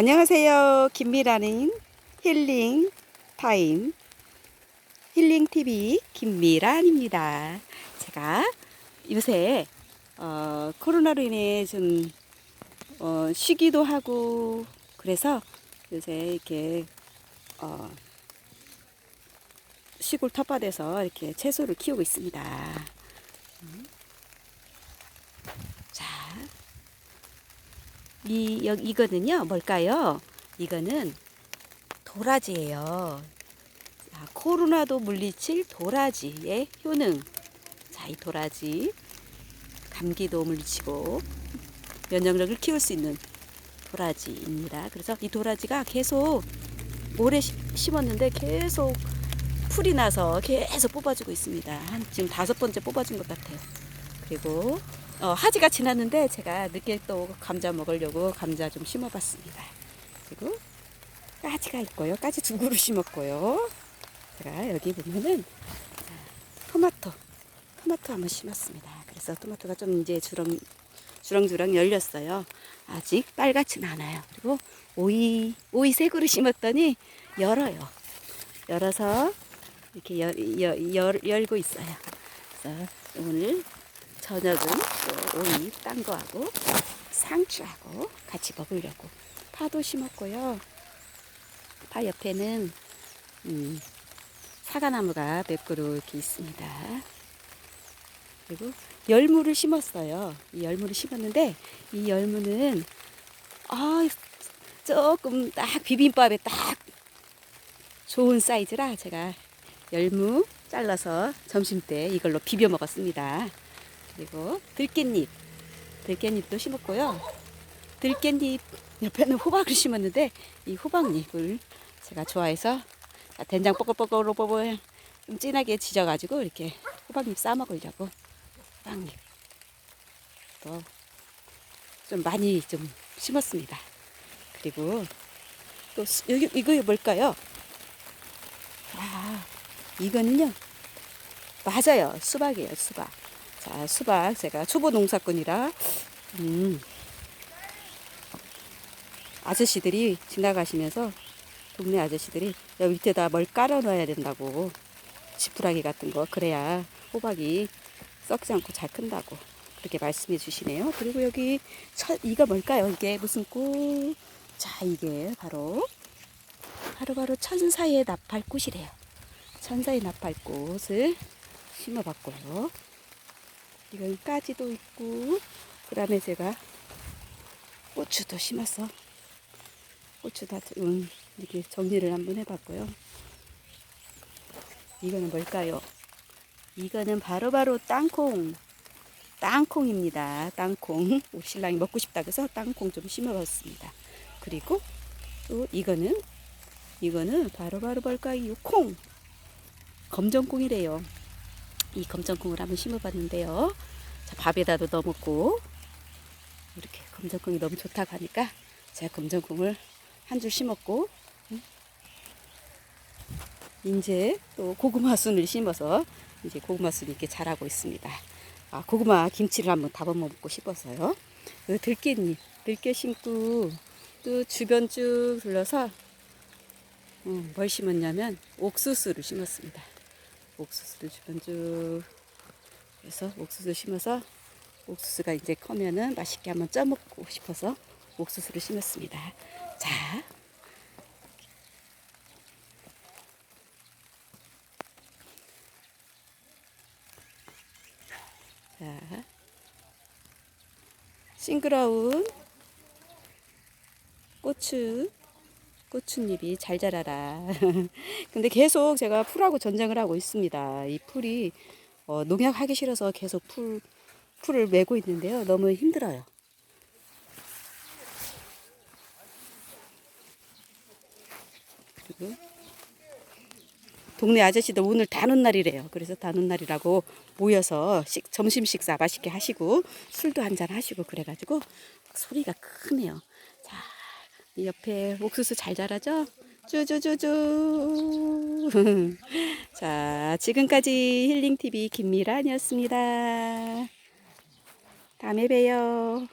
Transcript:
안녕하세요. 김미라는 힐링 타임 힐링 TV 김미란입니다. 제가 요새 어, 코로나로 인해 좀 어, 쉬기도 하고 그래서 요새 이렇게 어, 시골 텃밭에서 이렇게 채소를 키우고 있습니다. 음. 자, 이, 여, 이거는요, 뭘까요? 이거는 도라지예요. 자, 코로나도 물리칠 도라지의 효능. 자, 이 도라지. 감기도 물리치고, 면역력을 키울 수 있는 도라지입니다. 그래서 이 도라지가 계속 오래 시- 심었는데 계속 풀이 나서 계속 뽑아주고 있습니다. 한 지금 다섯 번째 뽑아준 것 같아요. 그리고 어, 하지가 지났는데 제가 늦게 또 감자 먹으려고 감자 좀 심어봤습니다. 그리고 까지가 있고요. 까지 두 그루 심었고요. 제가 여기 보면은 자, 토마토, 토마토 한번 심었습니다. 그래서 토마토가 좀 이제 주렁 주렁주렁 열렸어요. 아직 빨갛진 않아요. 그리고 오이 오이 세 그루 심었더니 열어요. 열어서 이렇게 열, 열, 열, 열고 있어요. 그래서 오늘 저녁은 또 오이 딴 거하고 상추하고 같이 먹으려고 파도 심었고요. 파 옆에는 음, 사과나무가 몇 그루 이렇게 있습니다. 그리고 열무를 심었어요. 이 열무를 심었는데 이 열무는 아 조금 딱 비빔밥에 딱 좋은 사이즈라 제가 열무 잘라서 점심 때 이걸로 비벼 먹었습니다. 그리고 들깻잎, 들깻잎도 심었고요. 들깻잎 옆에는 호박을 심었는데 이 호박잎을 제가 좋아해서 된장 뽀글뽀글 좀 진하게 지져가지고 이렇게 호박잎 싸 먹으려고 호박잎 또 좀 많이 좀 심었습니다. 그리고 또 수- 여기 이거 뭘까요? 아 이거는요 맞아요 수박이에요 수박. 자, 수박 제가 초보 농사꾼이라 음, 아저씨들이 지나가시면서 동네 아저씨들이 여기 밑에다 뭘 깔아 놔야 된다고 지푸라기 같은 거 그래야 호박이 썩지 않고 잘 큰다고 그렇게 말씀해 주시네요. 그리고 여기 천, 이거 뭘까요? 이게 무슨 꽃? 자, 이게 바로 바로 바로 천사의 나팔꽃이래요. 천사의 나팔꽃을 심어봤고요. 이건 까지도 있고 그 다음에 제가 고추도 심어서 고추 다 음, 이렇게 정리를 한번 해봤고요. 이거는 뭘까요? 이거는 바로바로 땅콩 땅콩입니다. 땅콩 우리 신랑이 먹고 싶다 그래서 땅콩 좀 심어봤습니다. 그리고 또 이거는 이거는 바로바로 뭘까요? 콩 검정콩이래요. 이 검정콩을 한번 심어봤는데요. 자, 밥에다도 넣어 먹고 이렇게 검정콩이 너무 좋다고 하니까 제가 검정콩을 한 줄 심었고 음. 이제 또 고구마 순을 심어서 이제 고구마 순이 이렇게 자라고 있습니다. 아, 고구마 김치를 한번 담아 먹고 싶어서요. 그 들깨잎, 들깨 심고 또 주변 쭉 둘러서 음, 뭘 심었냐면 옥수수를 심었습니다. 옥수수를 주변 쭉 해서 옥수수 심어서 옥수수가 이제 커면은 맛있게 한번 쪄 먹고 싶어서 옥수수를 심었습니다. 자. 자. 싱그러운 고추 고추잎이 잘 자라라. 근데 계속 제가 풀하고 전쟁을 하고 있습니다. 이 풀이 어, 농약하기 싫어서 계속 풀 풀을 메고 있는데요. 너무 힘들어요. 동네 아저씨들 오늘 다는 날이래요. 그래서 다는 날이라고 모여서 식, 점심 식사 맛있게 하시고 술도 한잔 하시고 그래가지고 소리가 크네요. 자, 이 옆에 옥수수 잘 자라죠? 쭈쭈쭈쭈. 자, 지금까지 힐링TV 김미란이었습니다. 다음에 봬요.